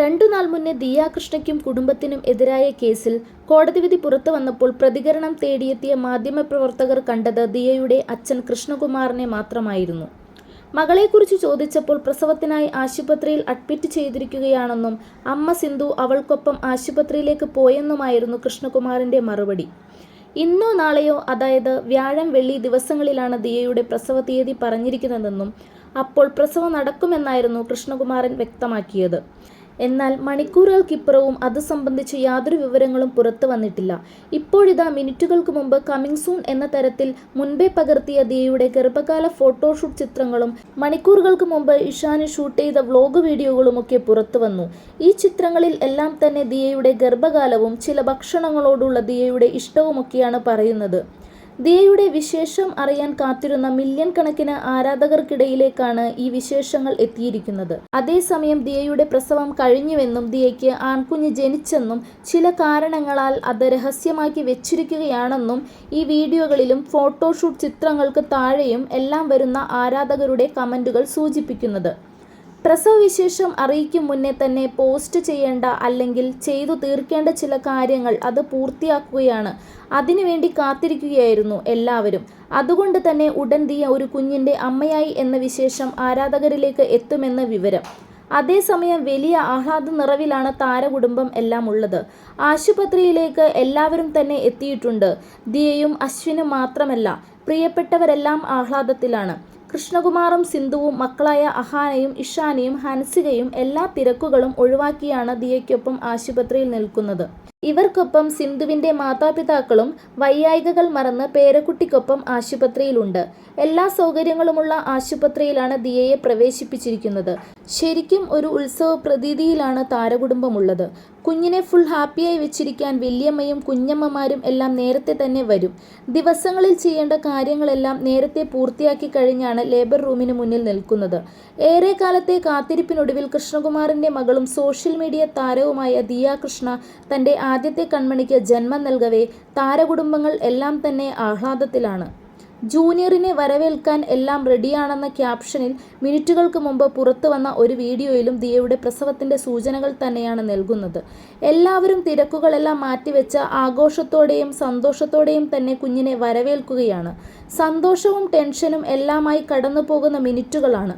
രണ്ടു നാൾ മുന്നേ ദിയാകൃഷ്ണയ്ക്കും കുടുംബത്തിനും എതിരായ കേസിൽ കോടതി വിധി പുറത്തു വന്നപ്പോൾ പ്രതികരണം തേടിയെത്തിയ മാധ്യമപ്രവർത്തകർ കണ്ടത് ദിയയുടെ അച്ഛൻ കൃഷ്ണകുമാറിനെ മാത്രമായിരുന്നു. മകളെക്കുറിച്ച് ചോദിച്ചപ്പോൾ പ്രസവത്തിനായി ആശുപത്രിയിൽ അഡ്മിറ്റ് ചെയ്തിരിക്കുകയാണെന്നും അമ്മ സിന്ധു അവൾക്കൊപ്പം ആശുപത്രിയിലേക്ക് പോയെന്നുമായിരുന്നു കൃഷ്ണകുമാറിന്റെ മറുപടി. ഇന്നോ നാളെയോ അതായത് വ്യാഴം വെള്ളി ദിവസങ്ങളിലാണ് ദിയയുടെ പ്രസവ തീയതി പറഞ്ഞിരിക്കുന്നതെന്നും അപ്പോൾ പ്രസവം നടക്കുമെന്നായിരുന്നു കൃഷ്ണകുമാരൻ വ്യക്തമാക്കിയത്. എന്നാൽ മണിക്കൂറുകൾക്കിപ്പുറവും അത് സംബന്ധിച്ച് യാതൊരു വിവരങ്ങളും പുറത്തു വന്നിട്ടില്ല. ഇപ്പോഴിതാ മിനിറ്റുകൾക്ക് മുമ്പ് കമ്മിങ് സൂൺ എന്ന തരത്തിൽ മുൻപേ പകർത്തിയ ദിയയുടെ ഗർഭകാല ഫോട്ടോഷൂട്ട് ചിത്രങ്ങളും മണിക്കൂറുകൾക്ക് മുമ്പ് ഇഷാന് ഷൂട്ട് ചെയ്ത വ്ലോഗ് വീഡിയോകളുമൊക്കെ പുറത്തു വന്നു. ഈ ചിത്രങ്ങളിൽ എല്ലാം തന്നെ ദിയയുടെ ഗർഭകാലവും ചില ഭക്ഷണങ്ങളോടുള്ള ദിയയുടെ ഇഷ്ടവുമൊക്കെയാണ് പറയുന്നത്. ദിയയുടെ വിശേഷം അറിയാൻ കാത്തിരുന്ന മില്യൺ കണക്കിന് ആരാധകർക്കിടയിലേക്കാണ് ഈ വിശേഷങ്ങൾ എത്തിയിരിക്കുന്നത്. അതേസമയം ദിയയുടെ പ്രസവം കഴിഞ്ഞുവെന്നും ദിയയ്ക്ക് ആൺകുഞ്ഞ് ജനിച്ചെന്നും ചില കാരണങ്ങളാൽ അത് രഹസ്യമാക്കി വെച്ചിരിക്കുകയാണെന്നും ഈ വീഡിയോകളിലും ഫോട്ടോഷൂട്ട് ചിത്രങ്ങൾക്ക് താഴെയും എല്ലാം വരുന്ന ആരാധകരുടെ കമന്റുകൾ സൂചിപ്പിക്കുന്നത്. പ്രസവവിശേഷം അറിയിക്കും മുന്നേ തന്നെ പോസ്റ്റ് ചെയ്യേണ്ട അല്ലെങ്കിൽ ചെയ്തു തീർക്കേണ്ട ചില കാര്യങ്ങൾ അത് പൂർത്തിയാക്കുകയാണ്. അതിനുവേണ്ടി കാത്തിരിക്കുകയായിരുന്നു എല്ലാവരും. അതുകൊണ്ട് തന്നെ ഉടൻ ദിയ ഒരു കുഞ്ഞിന്റെ അമ്മയായി എന്ന വിശേഷം ആരാധകരിലേക്ക് എത്തുമെന്ന വിവരം. അതേസമയം വലിയ ആഹ്ലാദ നിറവിലാണ് താരകുടുംബം എല്ലാം ഉള്ളത്. ആശുപത്രിയിലേക്ക് എല്ലാവരും തന്നെ എത്തിയിട്ടുണ്ട്. ദിയയും അശ്വിനും മാത്രമല്ല. പ്രിയപ്പെട്ടവരെല്ലാം ആഹ്ലാദത്തിലാണ്. കൃഷ്ണകുമാറും സിന്ധുവും മക്കളായ അഹാനയും ഇഷാനയും ഹൻസികയും എല്ലാ തിരക്കുകളും ഒഴിവാക്കിയാണ് ദിയയ്ക്കൊപ്പം ആശുപത്രിയിൽ നിൽക്കുന്നത്. ഇവർക്കൊപ്പം സിന്ധുവിന്റെ മാതാപിതാക്കളും വൈയായികകൾ മറന്ന് പേരക്കുട്ടിക്കൊപ്പം ആശുപത്രിയിലുണ്ട്. എല്ലാ സൗകര്യങ്ങളുമുള്ള ആശുപത്രിയിലാണ് ദിയയെ പ്രവേശിപ്പിച്ചിരിക്കുന്നത്. ശരിക്കും ഒരു ഉത്സവ പ്രതീതിയിലാണ് താരകുടുംബമുള്ളത്. കുഞ്ഞിനെ ഫുൾ ഹാപ്പിയായി വെച്ചിരിക്കാൻ വല്യമ്മയും കുഞ്ഞമ്മമാരും എല്ലാം നേരത്തെ തന്നെ വരും. ദിവസങ്ങളിൽ ചെയ്യേണ്ട കാര്യങ്ങളെല്ലാം നേരത്തെ പൂർത്തിയാക്കി കഴിഞ്ഞാണ് ലേബർ റൂമിന് മുന്നിൽ നിൽക്കുന്നത്. ഏറെ കാലത്തെ കാത്തിരിപ്പിനൊടുവിൽ കൃഷ്ണകുമാറിന്റെ മകളും സോഷ്യൽ മീഡിയ താരവുമായ ദിയ കൃഷ്ണ തന്റെ ആദ്യത്തെ കൺമണിക്ക് ജന്മം നൽകവേ താരകുടുംബങ്ങൾ എല്ലാം തന്നെ ആഹ്ലാദത്തിലാണ്. ജൂനിയറിനെ വരവേൽക്കാൻ എല്ലാം റെഡിയാണെന്ന ക്യാപ്ഷനിൽ മിനിറ്റുകൾക്ക് മുമ്പ് പുറത്തു വന്ന ഒരു വീഡിയോയിലും ദിയയുടെ പ്രസവത്തിന്റെ സൂചനകൾ തന്നെയാണ് നൽകുന്നത്. എല്ലാവരും തിരക്കുകളെല്ലാം മാറ്റിവെച്ച ആഘോഷത്തോടെയും സന്തോഷത്തോടെയും തന്നെ കുഞ്ഞിനെ വരവേൽക്കുകയാണ്. സന്തോഷവും ടെൻഷനും എല്ലാമായി കടന്നു പോകുന്ന മിനിറ്റുകളാണ്.